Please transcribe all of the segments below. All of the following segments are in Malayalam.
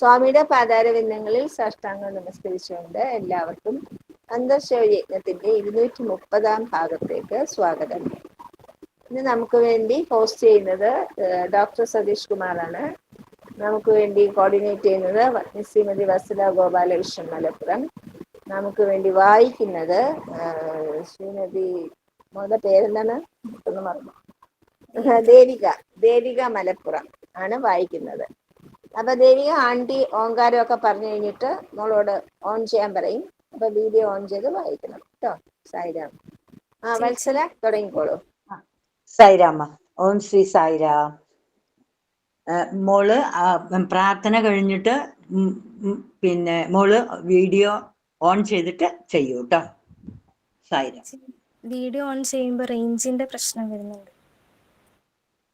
സ്വാമിയുടെ പാതാരവിന്ദങ്ങളിൽ സാഷ്ടാംഗം നമസ്കരിച്ചുകൊണ്ട് എല്ലാവർക്കും അന്തർശയജ്ഞത്തിന്റെ ഇരുന്നൂറ്റി മുപ്പതാം ഭാഗത്തേക്ക് സ്വാഗതം. ഇന്ന് നമുക്ക് വേണ്ടി ഹോസ്റ്റ് ചെയ്യുന്നത് ഡോക്ടർ സതീഷ് കുമാറാണ്. നമുക്ക് വേണ്ടി കോർഡിനേറ്റ് ചെയ്യുന്നത് ശ്രീമതി വസുല ഗോപാലകൃഷ്ണൻ മലപ്പുറം. നമുക്ക് വേണ്ടി വായിക്കുന്നത് ശ്രീമതി മോളുടെ പേരെന്താണ്? ഒന്ന് മറന്നു. ദേവിക ദേവിക മലപ്പുറം ആണ് വായിക്കുന്നത്. അപ്പൊ ദേവിക ആണ്ടി ഓങ്കാരം ഒക്കെ പറഞ്ഞു കഴിഞ്ഞിട്ട് മോളോട് ഓൺ ചെയ്യാൻ പറയും. അപ്പൊ വീഡിയോ ഓൺ ചെയ്ത് വായിക്കണം കേട്ടോ. സായിരാം ആ വത്സല തുടങ്ങിക്കോളൂ. സായിരാമ ഓം ശ്രീ സായിരാം. മോൾ ആ, പ്രാർത്ഥന കഴിഞ്ഞിട്ട് പിന്നെ മോൾ വീഡിയോ ഓൺ ചെയ്തിട്ട് ചെയ്യൂ കേട്ടോ. സായിരാം. വീഡിയോ ഓൺ ചെയ്യുമ്പോൾ റേഞ്ചിന്റെ പ്രശ്നം വരുന്നുണ്ട്.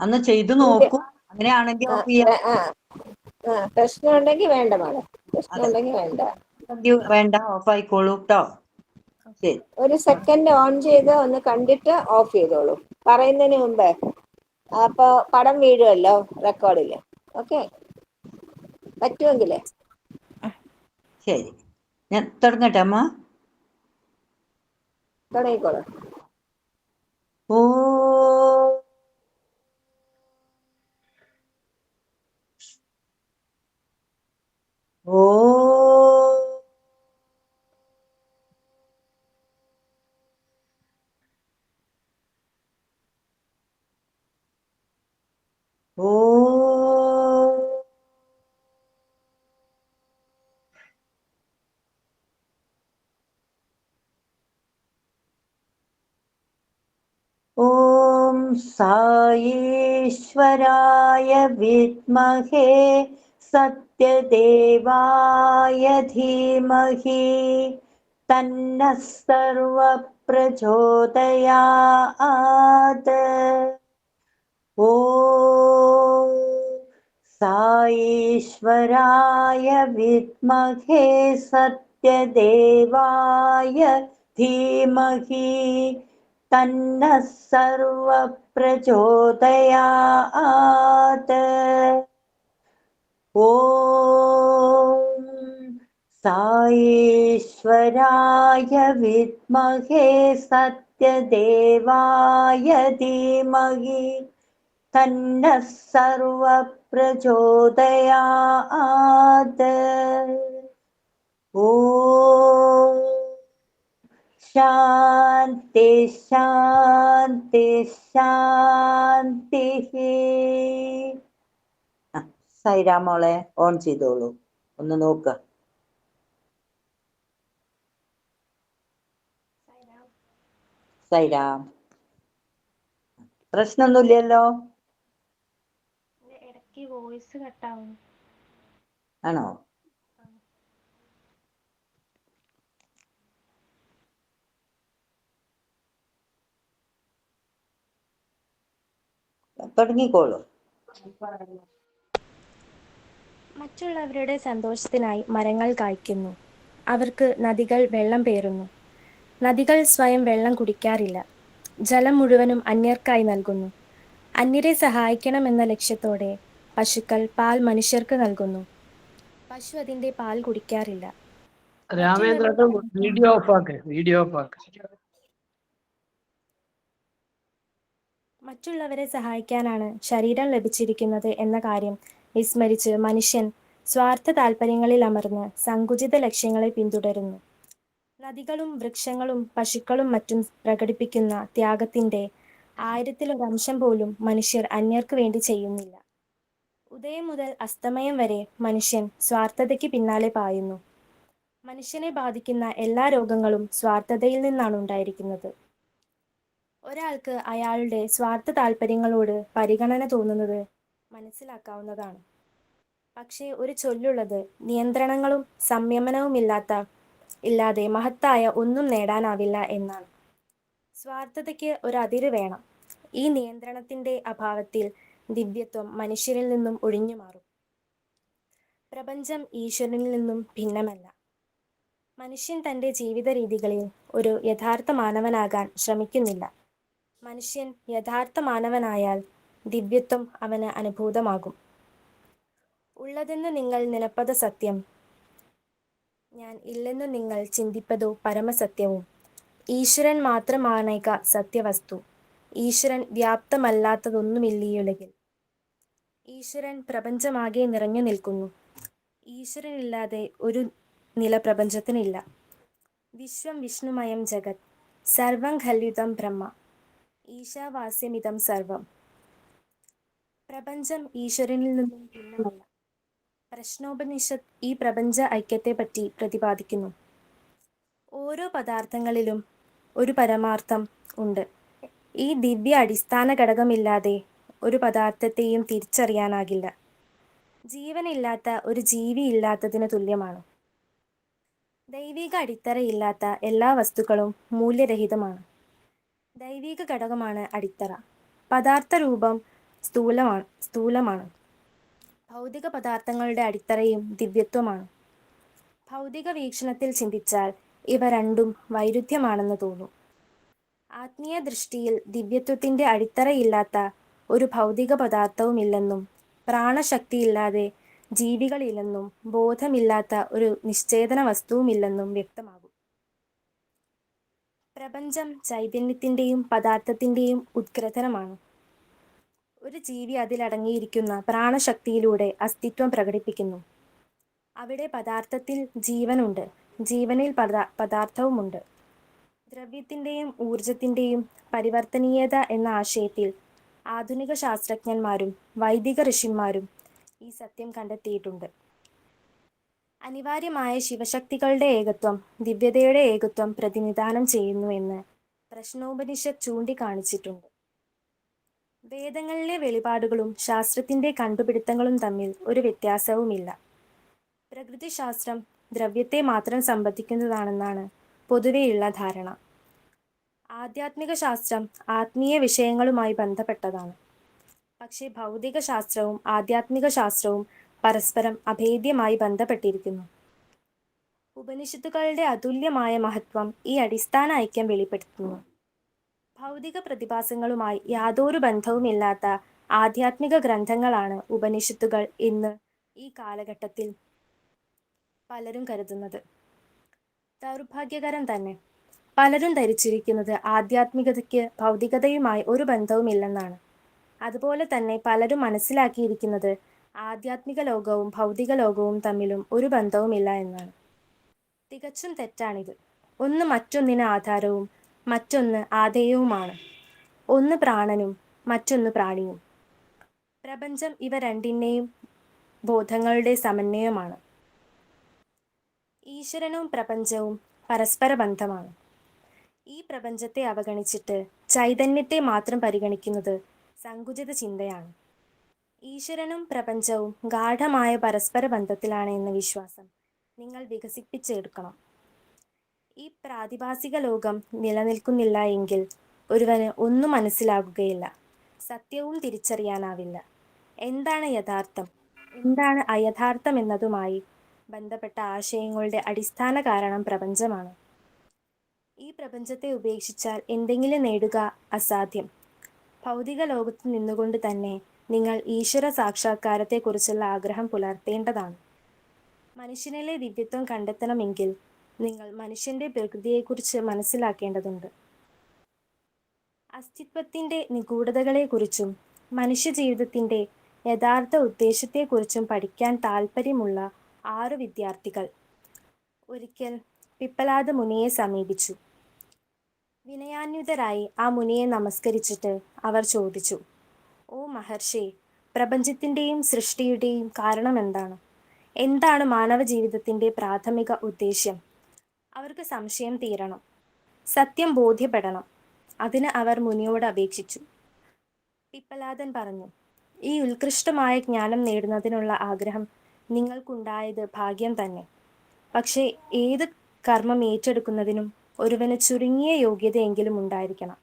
അന്ന് ചെയ്തു നോക്കൂ. അങ്ങനെയാണെങ്കിൽ ആ, പ്രശ്നം ഉണ്ടെങ്കിൽ വേണ്ട മോളെ പ്രശ്നം ഉണ്ടെങ്കിൽ വേണ്ട. വേണ്ട ഓഫ് ആയിക്കോളൂ കേട്ടോ ഒരു സെക്കൻഡ് ഓൺ ചെയ്ത് ഒന്ന് കണ്ടിട്ട് ഓഫ് ചെയ്തോളൂ. പറയുന്നതിന് മുമ്പ്. അപ്പൊ പടം വീഴുമല്ലോ റെക്കോർഡിൽ. ഓക്കെ? പറ്റുമെങ്കിലേ? ശരി. ഞാൻ തുടങ്ങട്ടെ അമ്മ? തുടങ്ങിക്കോളൂ. ഓ ॐ साईश्वराय विद्महे सत्यदेवाय धीमहि तन्नः सर्वप्रचोदयात्। ॐ साईश्वराय विद्महे सत्यदेवाय धीमहि तन्नः सर्वप्रचोदयात्। ॐ साईश्वराय विद्महे सत्यदेवाय धीमहि। तन्नः सर्वप्रचोदयात्। ॐ ശാന്തി ശാന്തി ശാന്തി. സൈരാമോളെ ഓൺ ചെയ്തോളൂ. ഒന്ന് നോക്ക. സൈരാം പ്രശ്നമൊന്നുമില്ലല്ലോ? ആണോ? തുടങ്ങിക്കോളൂ. മറ്റുള്ളവരുടെ സന്തോഷത്തിനായി മരങ്ങൾ കായ്ക്കുന്നു. അവർക്ക് നദികൾ വെള്ളം പേറുന്നു. നദികൾ സ്വയം വെള്ളം കുടിക്കാറില്ല. ജലം മുഴുവനും അന്യർക്കായി നൽകുന്നു. അന്യരെ സഹായിക്കണമെന്ന ലക്ഷ്യത്തോടെ പശുക്കൾ പാൽ മനുഷ്യർക്ക് നൽകുന്നു. പശു അതിന്റെ പാൽ കുടിക്കാറില്ല. രാമേന്ദ്രൻ വീഡിയോ ഓഫ് ആക്ക് വീഡിയോ ഓഫ് ആക്ക്. മറ്റുള്ളവരെ സഹായിക്കാനാണ് ശരീരം ലഭിച്ചിരിക്കുന്നത് എന്ന കാര്യം. വിസ്മരിച്ച് മനുഷ്യൻ സ്വാർത്ഥ താല്പര്യങ്ങളിൽ അമർന്ന് സങ്കുചിത ലക്ഷ്യങ്ങളെ പിന്തുടരുന്നു. നദികളും വൃക്ഷങ്ങളും പശുക്കളും മറ്റും പ്രകടിപ്പിക്കുന്ന ത്യാഗത്തിന്റെ ആയിരത്തിലൊരംശം പോലും മനുഷ്യർ അന്യർക്ക് വേണ്ടി ചെയ്യുന്നില്ല. ഉദയം മുതൽ അസ്തമയം വരെ മനുഷ്യൻ സ്വാർത്ഥതയ്ക്ക് പിന്നാലെ പായുന്നു. മനുഷ്യനെ ബാധിക്കുന്ന എല്ലാ രോഗങ്ങളും സ്വാർത്ഥതയിൽ നിന്നാണ് ഉണ്ടായിരിക്കുന്നത്. ഒരാൾക്ക് അയാളുടെ സ്വാർത്ഥ താല്പര്യങ്ങളോട് പരിഗണന തോന്നുന്നത് മനസ്സിലാക്കാവുന്നതാണ്. പക്ഷേ ഒരു ചൊല്ലുള്ളത് നിയന്ത്രണങ്ങളും സംയമനവുമില്ലാത്ത ഇല്ലാതെ മഹത്തായ ഒന്നും നേടാനാവില്ല എന്നാണ്. സ്വാർത്ഥതയ്ക്ക് ഒരു അതിര് വേണം. ഈ നിയന്ത്രണത്തിന്റെ അഭാവത്തിൽ ദിവ്യത്വം മനുഷ്യരിൽ നിന്നും ഒഴിഞ്ഞു മാറും. പ്രപഞ്ചം ഈശ്വരനിൽ നിന്നും ഭിന്നമല്ല. മനുഷ്യൻ തന്റെ ജീവിത രീതികളിൽ ഒരു യഥാർത്ഥ മാനവനാകാൻ ശ്രമിക്കുന്നില്ല. മനുഷ്യൻ യഥാർത്ഥ മാനവനായാൽ ദിവ്യത്വം അവന് അനുഭൂതമാകും. ഉള്ളതെന്ന് നിങ്ങൾ നിലപ്പത് സത്യം. ഞാൻ ഇല്ലെന്ന് നിങ്ങൾ ചിന്തിപ്പതോ പരമസത്യവും. ഈശ്വരൻ മാത്രമാണേക സത്യവസ്തു. ഈശ്വരൻ വ്യാപ്തമല്ലാത്തതൊന്നുമില്ലീയുലകിൽ ഈശ്വരൻ പ്രപഞ്ചമാകെ നിറഞ്ഞു നിൽക്കുന്നു. ഈശ്വരനില്ലാതെ ഒരു നില പ്രപഞ്ചത്തിനില്ല വിശ്വം വിഷ്ണുമയം ജഗത്. സർവം ഖല്യുതം ബ്രഹ്മ. ഈശാവാസ്യമിതം സർവം. പ്രപഞ്ചം ഈശ്വരനിൽ നിന്നും ഭിന്നമല്ല. പ്രശ്നോപനിഷത്ത് ഈ പ്രപഞ്ച ഐക്യത്തെ പറ്റി പ്രതിപാദിക്കുന്നു. ഓരോ പദാർത്ഥങ്ങളിലും ഒരു പരമാർത്ഥം ഉണ്ട്. ഈ ദിവ്യ അടിസ്ഥാന ഘടകമില്ലാതെ ഒരു പദാർത്ഥത്തെയും തിരിച്ചറിയാനാകില്ല. ജീവനില്ലാത്ത ഒരു ജീവി ഇല്ലാത്തതിന് തുല്യമാണ്. ദൈവിക അടിത്തറയില്ലാത്ത എല്ലാ വസ്തുക്കളും മൂല്യരഹിതമാണ്. ദൈവിക ഘടകമാണ് അടിത്തറ. പദാർത്ഥ രൂപം സ്ഥൂലമാണ് സ്ഥൂലമാണ്. ഭൗതിക പദാർത്ഥങ്ങളുടെ അടിത്തറയും ദിവ്യത്വമാണ്. ഭൗതിക വീക്ഷണത്തിൽ ചിന്തിച്ചാൽ ഇവ രണ്ടും വൈരുദ്ധ്യമാണെന്ന് തോന്നും. ആത്മീയ ദൃഷ്ടിയിൽ ദിവ്യത്വത്തിന്റെ അടിത്തറയില്ലാത്ത ഒരു ഭൗതിക പദാർത്ഥവുമില്ലെന്നും പ്രാണശക്തിയില്ലാതെ ജീവികളില്ലെന്നും ബോധമില്ലാത്ത ഒരു നിശ്ചേതന വസ്തുവുമില്ലെന്നും വ്യക്തമാകും. പ്രപഞ്ചം ചൈതന്യത്തിന്റെയും പദാർത്ഥത്തിന്റെയും ഉത്ഗ്രഥനമാണ്. ഒരു ജീവി അതിലടങ്ങിയിരിക്കുന്ന പ്രാണശക്തിയിലൂടെ അസ്തിത്വം പ്രകടിപ്പിക്കുന്നു. അവിടെ പദാർത്ഥത്തിൽ ജീവനുണ്ട്. ജീവനിൽ പദാ പദാർത്ഥവുമുണ്ട്. ദ്രവ്യത്തിന്റെയും ഊർജത്തിന്റെയും പരിവർത്തനീയത എന്ന ആശയത്തിൽ ആധുനിക ശാസ്ത്രജ്ഞന്മാരും വൈദിക ഋഷിന്മാരും ഈ സത്യം കണ്ടെത്തിയിട്ടുണ്ട്. അനിവാര്യമായ ശിവശക്തികളുടെ ഏകത്വം ദിവ്യതയുടെ ഏകത്വം പ്രതിനിധാനം ചെയ്യുന്നു എന്ന് പ്രശ്നോപനിഷത്ത് ചൂണ്ടിക്കാണിച്ചിട്ടുണ്ട്. വേദങ്ങളിലെ വെളിപാടുകളും ശാസ്ത്രത്തിന്റെ കണ്ടുപിടുത്തങ്ങളും തമ്മിൽ ഒരു വ്യത്യാസവുമില്ല. പ്രകൃതിശാസ്ത്രം ദ്രവ്യത്തെ മാത്രം സംബന്ധിക്കുന്നതാണെന്നാണ് പൊതുവെയുള്ള ധാരണ. ആധ്യാത്മിക ശാസ്ത്രം ആത്മീയ വിഷയങ്ങളുമായി ബന്ധപ്പെട്ടതാണ്. പക്ഷേ ഭൗതിക ശാസ്ത്രവും ആധ്യാത്മിക ശാസ്ത്രവും പരസ്പരം അഭേദ്യമായി ബന്ധപ്പെട്ടിരിക്കുന്നു. ഉപനിഷത്തുകളുടെ അതുല്യമായ മഹത്വം ഈ അടിസ്ഥാന ഐക്യം വെളിപ്പെടുത്തുന്നു. ഭൗതിക പ്രതിഭാസങ്ങളുമായി യാതൊരു ബന്ധവുമില്ലാത്ത ആധ്യാത്മിക ഗ്രന്ഥങ്ങളാണ് ഉപനിഷത്തുകൾ ഇന്ന് ഈ കാലഘട്ടത്തിൽ പലരും കരുതുന്നത്. ദൗർഭാഗ്യകരം തന്നെ. പലരും ധരിച്ചിരിക്കുന്നത് ആധ്യാത്മികതയ്ക്ക് ഭൗതികതയുമായി ഒരു ബന്ധവുമില്ലെന്നാണ്. അതുപോലെ തന്നെ പലരും മനസ്സിലാക്കിയിരിക്കുന്നത് ആധ്യാത്മിക ലോകവും ഭൗതിക ലോകവും തമ്മിലും ഒരു ബന്ധവുമില്ല എന്നാണ്. തികച്ചും തെറ്റാണിത്. ഒന്ന് മറ്റൊന്നിന് ആധാരവും മറ്റൊന്ന് ആധേയവുമാണ്. ഒന്ന് പ്രാണനും മറ്റൊന്ന് പ്രാണിയും. പ്രപഞ്ചം ഇവ രണ്ടിന്റെയും ബോധങ്ങളുടെ സമന്വയമാണ്. ഈശ്വരനും പ്രപഞ്ചവും പരസ്പര ബന്ധമാണ്. ഈ പ്രപഞ്ചത്തെ അവഗണിച്ചിട്ട് ചൈതന്യത്തെ മാത്രം പരിഗണിക്കുന്നത് സങ്കുചിത ചിന്തയാണ്. ഈശ്വരനും പ്രപഞ്ചവും ഗാഠമായ പരസ്പര ബന്ധത്തിലാണ് എന്ന വിശ്വാസം നിങ്ങൾ വികസിപ്പിച്ചെടുക്കണം. ഈ പ്രാതിഭാസിക ലോകം നിലനിൽക്കുന്നില്ല എങ്കിൽ ഒരുവന് ഒന്നും മനസ്സിലാകുകയില്ല. സത്യവും തിരിച്ചറിയാനാവില്ല. എന്താണ് യഥാർത്ഥം? എന്താണ് അയഥാർത്ഥം എന്നതുമായി ബന്ധപ്പെട്ട ആശയങ്ങളുടെ അടിസ്ഥാന കാരണം പ്രപഞ്ചമാണ്. ഈ പ്രപഞ്ചത്തെ ഉപേക്ഷിച്ചാൽ എന്തെങ്കിലും നേടുക അസാധ്യം. ഭൗതിക ലോകത്ത് നിന്നുകൊണ്ട് തന്നെ നിങ്ങൾ ഈശ്വര സാക്ഷാത്കാരത്തെക്കുറിച്ചുള്ള ആഗ്രഹം പുലർത്തേണ്ടതാണ്. മനുഷ്യനിലെ ദിവ്യത്വം കണ്ടെത്തണമെങ്കിൽ നിങ്ങൾ മനുഷ്യന്റെ പ്രകൃതിയെക്കുറിച്ച് മനസ്സിലാക്കേണ്ടതുണ്ട്. അസ്തിത്വത്തിന്റെ നിഗൂഢതകളെക്കുറിച്ചും മനുഷ്യജീവിതത്തിന്റെ യഥാർത്ഥ ഉദ്ദേശത്തെക്കുറിച്ചും പഠിക്കാൻ താല്പര്യമുള്ള ആറ് വിദ്യാർത്ഥികൾ ഒരിക്കൽ പിപ്പലാദ മുനിയെ സമീപിച്ചു. വിനയാന്വിതരായി ആ മുനിയെ നമസ്കരിച്ചിട്ട് അവർ ചോദിച്ചു ഓ മഹർഷി പ്രപഞ്ചത്തിന്റെയും സൃഷ്ടിയുടെയും കാരണം എന്താണ്? എന്താണ് മാനവ ജീവിതത്തിന്റെ പ്രാഥമിക ഉദ്ദേശ്യം? അവർക്ക് സംശയം തീരണം. സത്യം ബോധ്യപ്പെടണം. അതിന് അവർ മുനിയോട് അപേക്ഷിച്ചു. പിപ്പലാദൻ പറഞ്ഞു ഈ ഉത്കൃഷ്ടമായ ജ്ഞാനം നേടുന്നതിനുള്ള ആഗ്രഹം നിങ്ങൾക്കുണ്ടായത് ഭാഗ്യം തന്നെ. പക്ഷേ ഏത് കർമ്മം ഏറ്റെടുക്കുന്നതിനും ഒരുവന് ചുരുങ്ങിയ യോഗ്യതയെങ്കിലും ഉണ്ടായിരിക്കണം.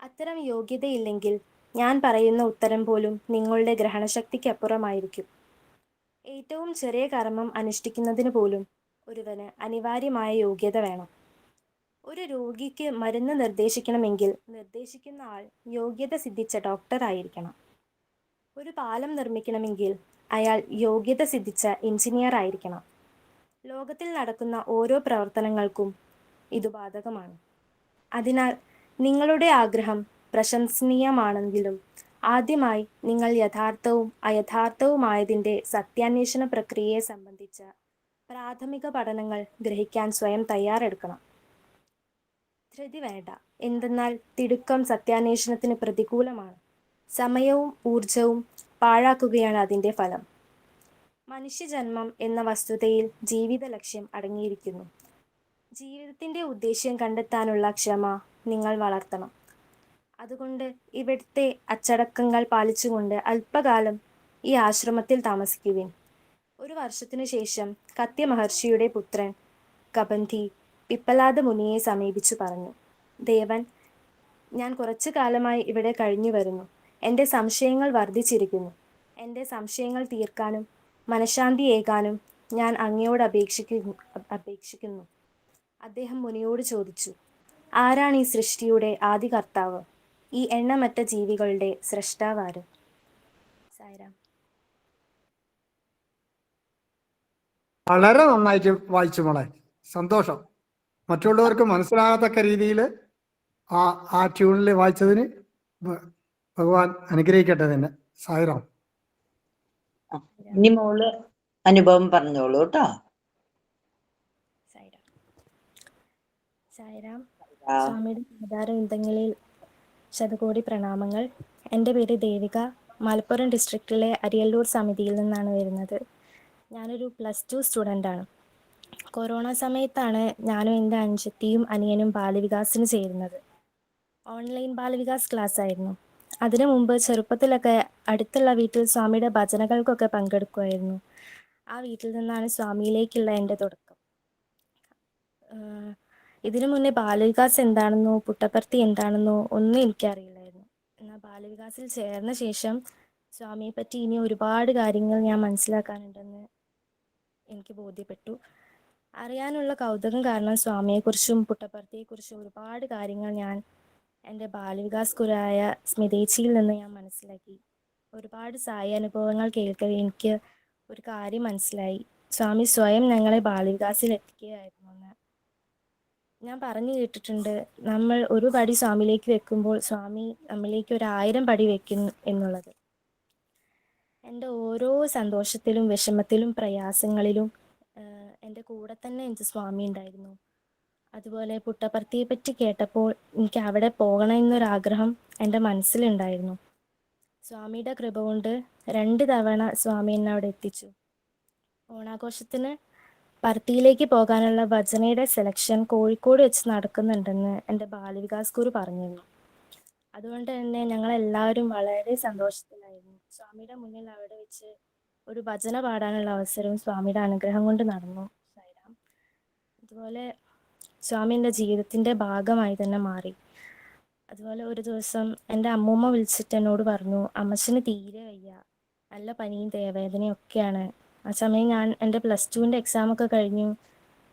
അത്തരം യോഗ്യതയില്ലെങ്കിൽ ഞാൻ പറയുന്ന ഉത്തരം പോലും നിങ്ങളുടെ ഗ്രഹണശക്തിക്കപ്പുറമായിരിക്കും. ഏറ്റവും ചെറിയ കർമ്മം അനുഷ്ഠിക്കുന്നതിന് പോലും ഒരുവന് അനിവാര്യമായ യോഗ്യത വേണം. ഒരു രോഗിക്ക് മരുന്ന് നിർദ്ദേശിക്കണമെങ്കിൽ നിർദ്ദേശിക്കുന്ന ആൾ യോഗ്യത സിദ്ധിച്ച ഡോക്ടർ ആയിരിക്കണം. ഒരു പാലം നിർമ്മിക്കണമെങ്കിൽ അയാൾ യോഗ്യത സിദ്ധിച്ച എഞ്ചിനീയർ ആയിരിക്കണം. ലോകത്തിൽ നടക്കുന്ന ഓരോ പ്രവർത്തനങ്ങൾക്കും ഇത് ബാധകമാണ്. അതിനാൽ നിങ്ങളുടെ ആഗ്രഹം പ്രശംസനീയമാണെങ്കിലും ആദ്യമായി നിങ്ങൾ യഥാർത്ഥവും അയഥാർത്ഥവുമായതിന്റെ സത്യാന്വേഷണ പ്രക്രിയയെ സംബന്ധിച്ച പ്രാഥമിക പഠനങ്ങൾ ഗ്രഹിക്കാൻ സ്വയം തയ്യാറെടുക്കണം. ധൃതി വേണ്ട. എന്തെന്നാൽ തിടുക്കം സത്യാന്വേഷണത്തിന് പ്രതികൂലമാണ്. സമയവും ഊർജവും പാഴാക്കുകയാണ് അതിന്റെ ഫലം. മനുഷ്യജന്മം എന്ന വസ്തുതയിൽ ജീവിത ലക്ഷ്യം അടങ്ങിയിരിക്കുന്നു. ജീവിതത്തിന്റെ ഉദ്ദേശ്യം കണ്ടെത്താനുള്ള ക്ഷമ നിങ്ങൾ വളർത്തണം. അതുകൊണ്ട് ഇവിടുത്തെ അച്ചടക്കങ്ങൾ പാലിച്ചുകൊണ്ട് അല്പകാലം ഈ ആശ്രമത്തിൽ താമസിക്കുവിൻ. ഒരു വർഷത്തിനു ശേഷം കത്യ മഹർഷിയുടെ പുത്രൻ കബന്ധി പിപ്പലാദ മുനിയെ സമീപിച്ചു പറഞ്ഞു ദേവൻ ഞാൻ കുറച്ചു കാലമായി ഇവിടെ കഴിഞ്ഞു വരുന്നു. എന്റെ സംശയങ്ങൾ വർദ്ധിച്ചിരിക്കുന്നു. എന്റെ സംശയങ്ങൾ തീർക്കാനും മനഃശാന്തി ഏകാനും ഞാൻ അങ്ങയോട് അപേക്ഷിക്കുന്നു അപേക്ഷിക്കുന്നു. അദ്ദേഹം മുനിയോട് ചോദിച്ചു ആരാണ് ഈ സൃഷ്ടിയുടെ ആദി കർത്താവ് ഈ എണ്ണമറ്റ ജീവികളുടെ സൃഷ്ടാവാരും സായിരാം വളരെ നന്നായിട്ട് വായിച്ചു മോളെ. സന്തോഷം. മറ്റുള്ളവർക്ക് മനസ്സിലാകത്തക്ക രീതിയിൽ ആ ആ ട്യൂണിൽ വായിച്ചതിന് ഭഗവാൻ അനുഗ്രഹിക്കട്ടെ തന്നെ സായിറാം. ഇനി മോൾ അനുഭവം പറഞ്ഞോളൂ കേട്ടോ. സായിരാം സായിരാം സ്വാമിയുടെ ആധാരവിന്ദങ്ങളിൽ ശതകോടി പ്രണാമങ്ങൾ. എന്റെ പേര് ദേവിക. മലപ്പുറം ഡിസ്ട്രിക്റ്റിലെ അരിയല്ലൂർ സമിതിയിൽ നിന്നാണ് വരുന്നത്. ഞാനൊരു പ്ലസ് ടു സ്റ്റുഡന്റാണ് കൊറോണ സമയത്താണ് ഞാനും എന്റെ അനുജത്തിയും അനിയനും ബാലവികാസിന് ചേരുന്നത്. ഓൺലൈൻ ബാലവികാസ് ക്ലാസ് ആയിരുന്നു. അതിനു മുമ്പ് ചെറുപ്പത്തിലൊക്കെ അടുത്തുള്ള വീട്ടിൽ സ്വാമിയുടെ ഭജനകൾക്കൊക്കെ പങ്കെടുക്കുമായിരുന്നു. ആ വീട്ടിൽ നിന്നാണ് സ്വാമിയിലേക്കുള്ള എന്റെ തുടക്കം. ഇതിനു മുന്നേ ബാലവികാസ് എന്താണെന്നോ പുട്ടപ്പർത്തി എന്താണെന്നോ ഒന്നും എനിക്കറിയില്ലായിരുന്നു. എന്നാൽ ബാലവികാസിൽ ചേർന്ന ശേഷം സ്വാമിയെ പറ്റി ഇനി ഒരുപാട് കാര്യങ്ങൾ ഞാൻ മനസ്സിലാക്കാനുണ്ടെന്ന് എനിക്ക് ബോധ്യപ്പെട്ടു. അറിയാനുള്ള കൗതുകം കാരണം സ്വാമിയെക്കുറിച്ചും പുട്ടപ്പർത്തിയെക്കുറിച്ചും ഒരുപാട് കാര്യങ്ങൾ ഞാൻ എന്റെ ബാലവികാസ് കുരായ സ്മിതേച്ചിയിൽ നിന്ന് ഞാൻ മനസ്സിലാക്കി. ഒരുപാട് സായി അനുഭവങ്ങൾ കേൾക്കവേ എനിക്ക് ഒരു കാര്യം മനസ്സിലായി. സ്വാമി സ്വയം ഞങ്ങളെ ബാലവികാസിൽ എത്തിക്കുകയായിരുന്നു എന്ന് ഞാൻ പറഞ്ഞു കേട്ടിട്ടുണ്ട് നമ്മൾ ഒരു പടി സ്വാമിയിലേക്ക് വെക്കുമ്പോൾ സ്വാമി നമ്മിലേക്ക് ഒരു ആയിരം പടി വെക്കുന്നു എന്നുള്ളത്. എന്റെ ഓരോ സന്തോഷത്തിലും വിഷമത്തിലും പ്രയാസങ്ങളിലും എന്റെ കൂടെ തന്നെ എനിക്ക് സ്വാമി ഉണ്ടായിരുന്നു. അതുപോലെ പുട്ടപ്പർത്തിയെ പറ്റി കേട്ടപ്പോൾ എനിക്ക് അവിടെ പോകണം എന്നൊരാഗ്രഹം എന്റെ മനസ്സിലുണ്ടായിരുന്നു. സ്വാമിയുടെ കൃപ കൊണ്ട് രണ്ട് തവണ സ്വാമി എന്നെ അവിടെ എത്തിച്ചു. ഓണാഘോഷത്തിന് പർത്തിയിലേക്ക് പോകാനുള്ള ഭജനയുടെ സെലക്ഷൻ കോഴിക്കോട് വെച്ച് നടക്കുന്നുണ്ടെന്ന് എന്റെ ബാലവികാസ് ഗുരു പറഞ്ഞിരുന്നു. അതുകൊണ്ട് തന്നെ ഞങ്ങൾ എല്ലാവരും വളരെ സന്തോഷത്തിലായിരുന്നു. സ്വാമിയുടെ മുന്നിൽ അവിടെ വെച്ച് ഒരു ഭജന പാടാനുള്ള അവസരവും സ്വാമിയുടെ അനുഗ്രഹം കൊണ്ട് നടന്നു സൈറാം. അതുപോലെ സ്വാമി എന്റെ ജീവിതത്തിന്റെ ഭാഗമായി തന്നെ മാറി. അതുപോലെ ഒരു ദിവസം എന്റെ അമ്മൂമ്മ വിളിച്ചിട്ട് എന്നോട് പറഞ്ഞു അമ്മച്ചന് തീരെ വയ്യ. നല്ല പനിയും ദേവേദനയും ഒക്കെയാണ്. ആ സമയം ഞാൻ എന്റെ പ്ലസ് ടുവിന്റെ എക്സാമൊക്കെ കഴിഞ്ഞു.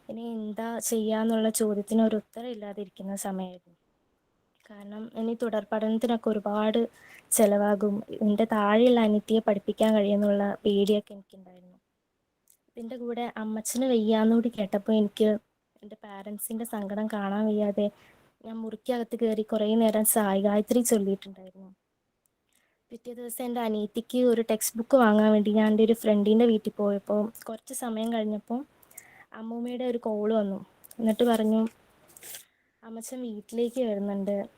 ഇനി എന്താ ചെയ്യാന്നുള്ള ചോദ്യത്തിന് ഒരു ഉത്തരം ഇല്ലാതിരിക്കുന്ന സമയമായിരുന്നു കാരണം ഇനി തുടർ പഠനത്തിനൊക്കെ ഒരുപാട് ചിലവാകും. എന്റെ താഴെയുള്ള അനിത്യയെ പഠിപ്പിക്കാൻ കഴിയുമെന്നുള്ള പേടിയൊക്കെ എനിക്കുണ്ടായിരുന്നു. ഇതിന്റെ കൂടെ അമ്മച്ചന് വയ്യാന്നുകൂടി കേട്ടപ്പോൾ എനിക്ക് എന്റെ പാരൻസിന്റെ സങ്കടം കാണാൻ വയ്യാതെ ഞാൻ മുറിക്കകത്ത് കയറി കുറേ നേരം സായി ഗായത്രി ചൊല്ലിയിട്ടുണ്ടായിരുന്നു. പിറ്റേ ദിവസം എന്റെ അനിയത്തിക്ക് ഒരു ടെക്സ്റ്റ് ബുക്ക് വാങ്ങാൻ വേണ്ടി ഞാൻ എന്റെ ഒരു ഫ്രണ്ടിന്റെ വീട്ടിൽ പോയപ്പോൾ കുറച്ച് സമയം കഴിഞ്ഞപ്പോൾ അമ്മൂമ്മയുടെ ഒരു കോൾ വന്നു. എന്നിട്ട് പറഞ്ഞു അമ്മച്ചൻ വീട്ടിലേക്ക് വരുന്നുണ്ട്.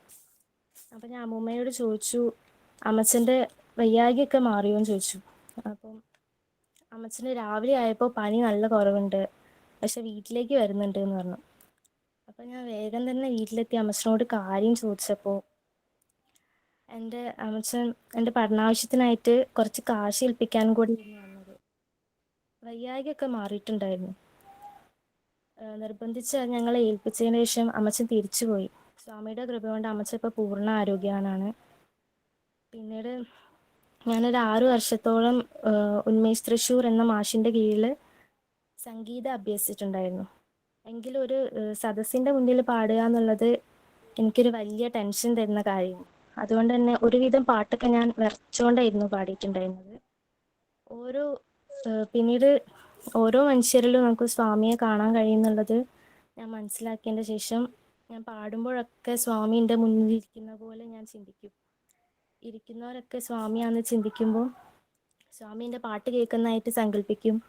അപ്പം ഞാൻ അമ്മൂമ്മയോട് ചോദിച്ചു അമ്മച്ചന്റെ വയ്യാകിയൊക്കെ മാറിയോ? എന്ന് ചോദിച്ചു. അപ്പം അമ്മച്ചന് രാവിലെ ആയപ്പോൾ പനി നല്ല കുറവുണ്ട് പക്ഷെ വീട്ടിലേക്ക് വരുന്നുണ്ട് എന്ന് പറഞ്ഞു. അപ്പം ഞാൻ വേഗം തന്നെ വീട്ടിലെത്തി അമ്മച്ചനോട് കാര്യം ചോദിച്ചപ്പോൾ എന്റെ അമ്മച്ചൻ എന്റെ പഠനാവശ്യത്തിനായിട്ട് കുറച്ച് കാശ് ഏൽപ്പിക്കാൻ കൂടി വന്നത്. വയ്യാകിയൊക്കെ മാറിയിട്ടുണ്ടായിരുന്നു. ഏഹ് നിർബന്ധിച്ച് ഞങ്ങളെ ഏൽപ്പിച്ചതിന് ശേഷം അമ്മച്ചൻ തിരിച്ചുപോയി സ്വാമിയുടെ കൃപ കൊണ്ട് അമ്മച്ചൻ ഇപ്പോൾ പൂർണ ആരോഗ്യവാനാണ്. പിന്നീട് ഞാനൊരു ആറു വർഷത്തോളം ഉന്മേഷ് തൃശൂർ എന്ന മാഷിന്റെ കീഴിൽ സംഗീതം അഭ്യസിച്ചിട്ടുണ്ടായിരുന്നു. എങ്കിലും ഒരു ഏഹ് സദസ്സിന്റെ മുന്നിൽ പാടുക എന്നുള്ളത് എനിക്കൊരു വലിയ ടെൻഷൻ തരുന്ന കാര്യമാണ്. അതുകൊണ്ട് തന്നെ ഒരുവിധം പാട്ടൊക്കെ ഞാൻ വരച്ചുകൊണ്ടായിരുന്നു പാടിയിട്ടുണ്ടായിരുന്നത്. ഓരോ പിന്നീട് ഓരോ മനുഷ്യരിലും നമുക്ക് സ്വാമിയെ കാണാൻ കഴിയുന്നുള്ളത് ഞാൻ മനസ്സിലാക്കിയതിന്റെ ശേഷം ഞാൻ പാടുമ്പോഴൊക്കെ സ്വാമി എന്റെ മുന്നിലിരിക്കുന്ന പോലെ ഞാൻ ചിന്തിക്കും. ഇരിക്കുന്നവരൊക്കെ സ്വാമിയാണെന്ന് ചിന്തിക്കുമ്പോൾ സ്വാമി പാട്ട് കേൾക്കുന്നതായിട്ട് സങ്കല്പിക്കും.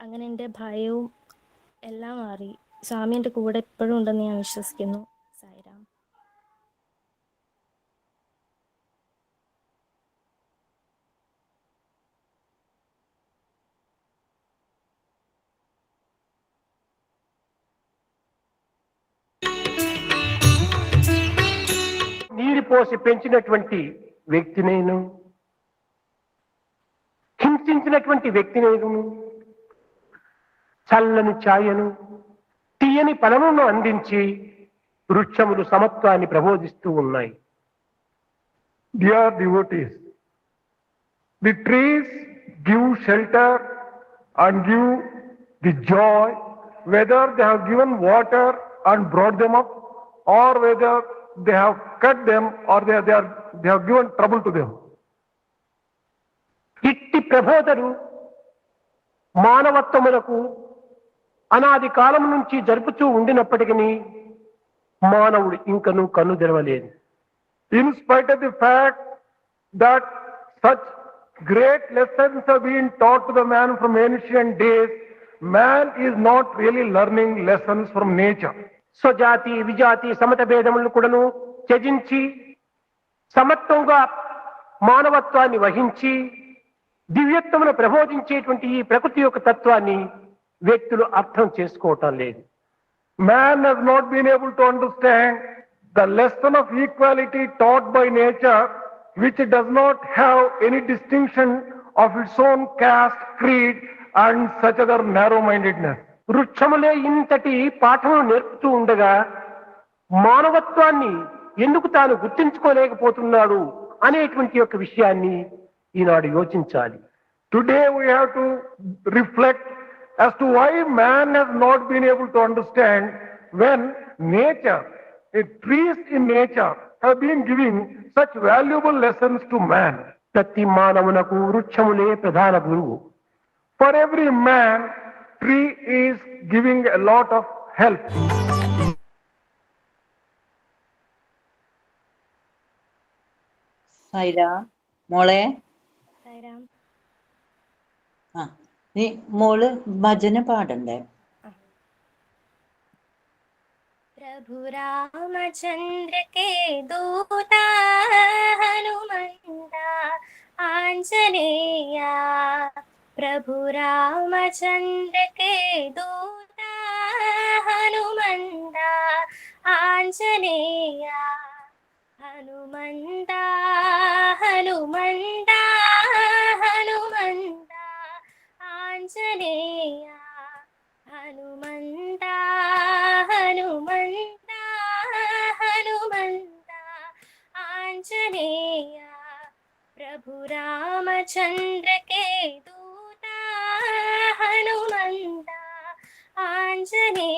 അങ്ങനെ എന്റെ ഭയവും എല്ലാം മാറി. സ്വാമി എന്റെ കൂടെ എപ്പോഴും ഉണ്ടെന്ന് ഞാൻ വിശ്വസിക്കുന്നു. పోసి పెంచినటువంటి వ్యక్తి నేను. హింసించినటువంటి వ్యక్తి నేను. చల్లని ఛాయను తీయని ఫలమును అందించి వృక్షములు సమత్వాన్ని ప్రబోధిస్తూ ఉన్నాయి. They are devotees the trees give shelter and give the joy whether they have given water and brought them up or whether they have cut them or they, they, are, they have given trouble to them. ఇట్టి ప్రబోధలు మానవత్వములకు అనాది కాలం నుంచి జరుపుతూ ఉండినప్పటికీ మానవుడు ఇంకను కన్ను తెరవలేదు in spite of the fact that such great lessons been taught to the man from ancient days man is not really learning lessons from nature స్వజాతి విజాతి సమత భేదములను కూడాను త్యజించి సమత్వంగా మానవత్వాన్ని వహించి దివ్యత్వమును ప్రబోధించేటువంటి ఈ ప్రకృతి యొక్క తత్వాన్ని వ్యక్తులు అర్థం చేసుకోవటం లేదు. Man has not been able to understand the lesson of equality taught by nature which does not have any distinction of its own caste creed and such other narrow mindedness వృక్షములే ఇంతటి పాఠం నేర్పుతూ ఉండగా మానవత్వాన్ని ఎందుకు తాను గుర్తించుకోలేకపోతున్నాడు అనేటువంటి యొక్క విషయాన్ని ఈనాడు యోచించాలి. Today we have to reflect as to why man has not been able to understand when nature trees in nature been giving such valuable lessons to man ప్రతి మానవునకు వృక్షములే ప్రధాన గురువు. For every man tree is giving a lot of help. Saira മോളെ സായിരാം ആ നീ മോള് ഭജന പാടണ്ടേ प्रभु रामचंद्र के दूता हनुमंता आंजनेया प्रभु रामचंद्र के दूता हनुमंता आंजनेया हनुमंता हनुमंता हनुमंता आंजनेया हनुमन्ता हनुमन्ता हनुमन्ता आञ्जनेय प्रभु रामचन्द्र 视频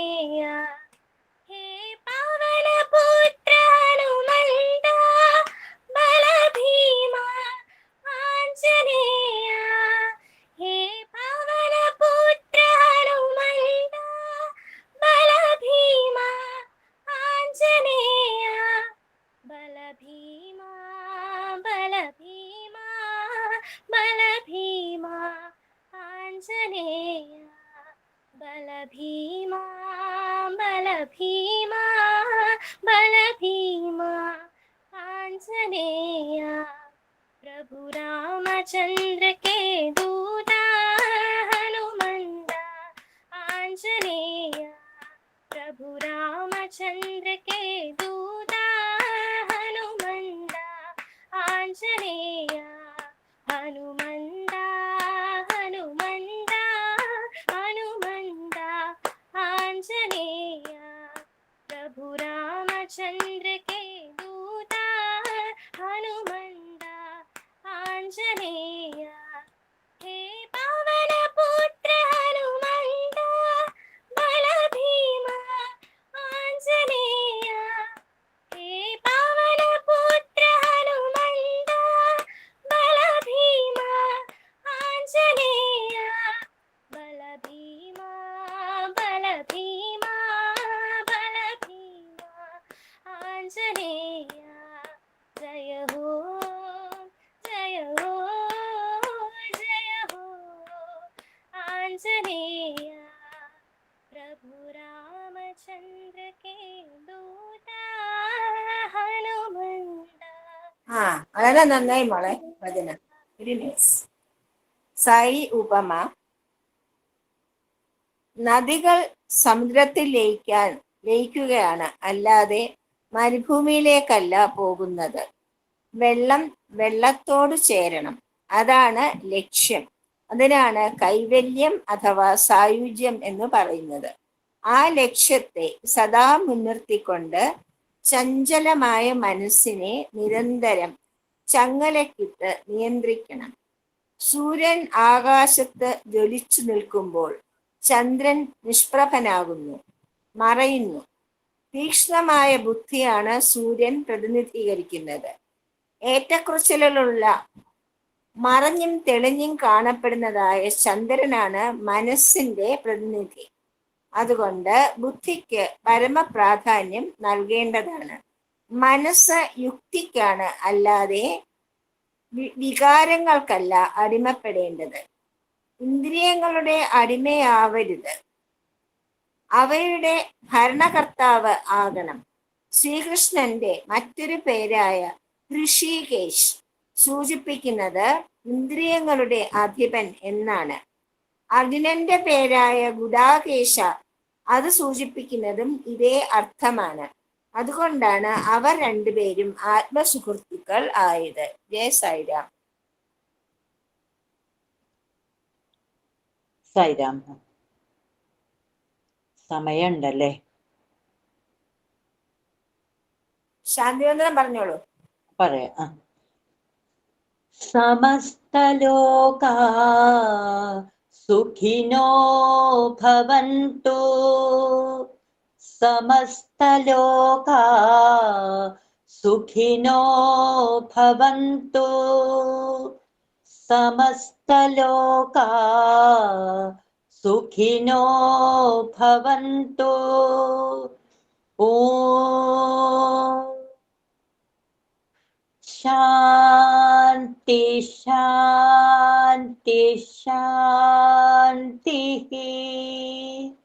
വളരെ നന്നായി മോളെ വചന വെരി നൈസ് സായി ഉപമ. നദികൾ സമുദ്രത്തിൽ ലയിക്കാൻ ലയിക്കുകയാണ് അല്ലാതെ മരുഭൂമിയിലേക്കല്ല പോകുന്നത്. വെള്ളം വെള്ളത്തോട് ചേരണം. അതാണ് ലക്ഷ്യം. അതിനാണ് കൈവല്യം അഥവാ സായുജ്യം എന്ന് പറയുന്നത്. ആ ലക്ഷ്യത്തെ സദാ മുൻനിർത്തിക്കൊണ്ട് ചഞ്ചലമായ മനസ്സിനെ നിരന്തരം ചങ്ങലക്കിട്ട് നിയന്ത്രിക്കണം. സൂര്യൻ ആകാശത്ത് ജ്വലിച്ചു നിൽക്കുമ്പോൾ ചന്ദ്രൻ നിഷ്പ്രഭനാകുന്നു മറയുന്നു. തീക്ഷ്ണമായ ബുദ്ധിയാണ് സൂര്യൻ പ്രതിനിധീകരിക്കുന്നത്. ഏറ്റക്കുറച്ചിലുള്ള മറഞ്ഞും തെളിഞ്ഞും കാണപ്പെടുന്നതായ ചന്ദ്രനാണ് മനസ്സിന്റെ പ്രതിനിധി. അതുകൊണ്ട് ബുദ്ധിക്ക് പരമപ്രാധാന്യം നൽകേണ്ടതാണ്. മനസ്സ് യുക്തിക്കാണ് അല്ലാതെ വികാരങ്ങൾക്കല്ല അടിമപ്പെടേണ്ടത്. ഇന്ദ്രിയങ്ങളുടെ അടിമയാവരുത്. അവയുടെ ഭരണകർത്താവ് ആകണം. ശ്രീകൃഷ്ണന്റെ മറ്റൊരു പേരായ ഋഷികേശ് സൂചിപ്പിക്കുന്നത് ഇന്ദ്രിയങ്ങളുടെ അധിപൻ എന്നാണ്. അർജുനന്റെ പേരായ ഗുഡാകേശ അത് സൂചിപ്പിക്കുന്നതും ഇതേ അർത്ഥമാണ്. അതുകൊണ്ടാണ് അവർ രണ്ടുപേരും ആത്മസുഹൃത്തുക്കൾ ആയത്. ജയ സായിരാം. സായിരാം. സമയമുണ്ടല്ലേ? ശാന്തിവന്ദനം പറഞ്ഞോളൂ. പറയാ. സമസ്തലോകാ സുഖിനോ ഭവന്തു. समस्तलोका सुखिनो भवन्तु। समस्तलोका सुखिनो भवन्तु। शांति शान्ति शान्ति शान्तिः।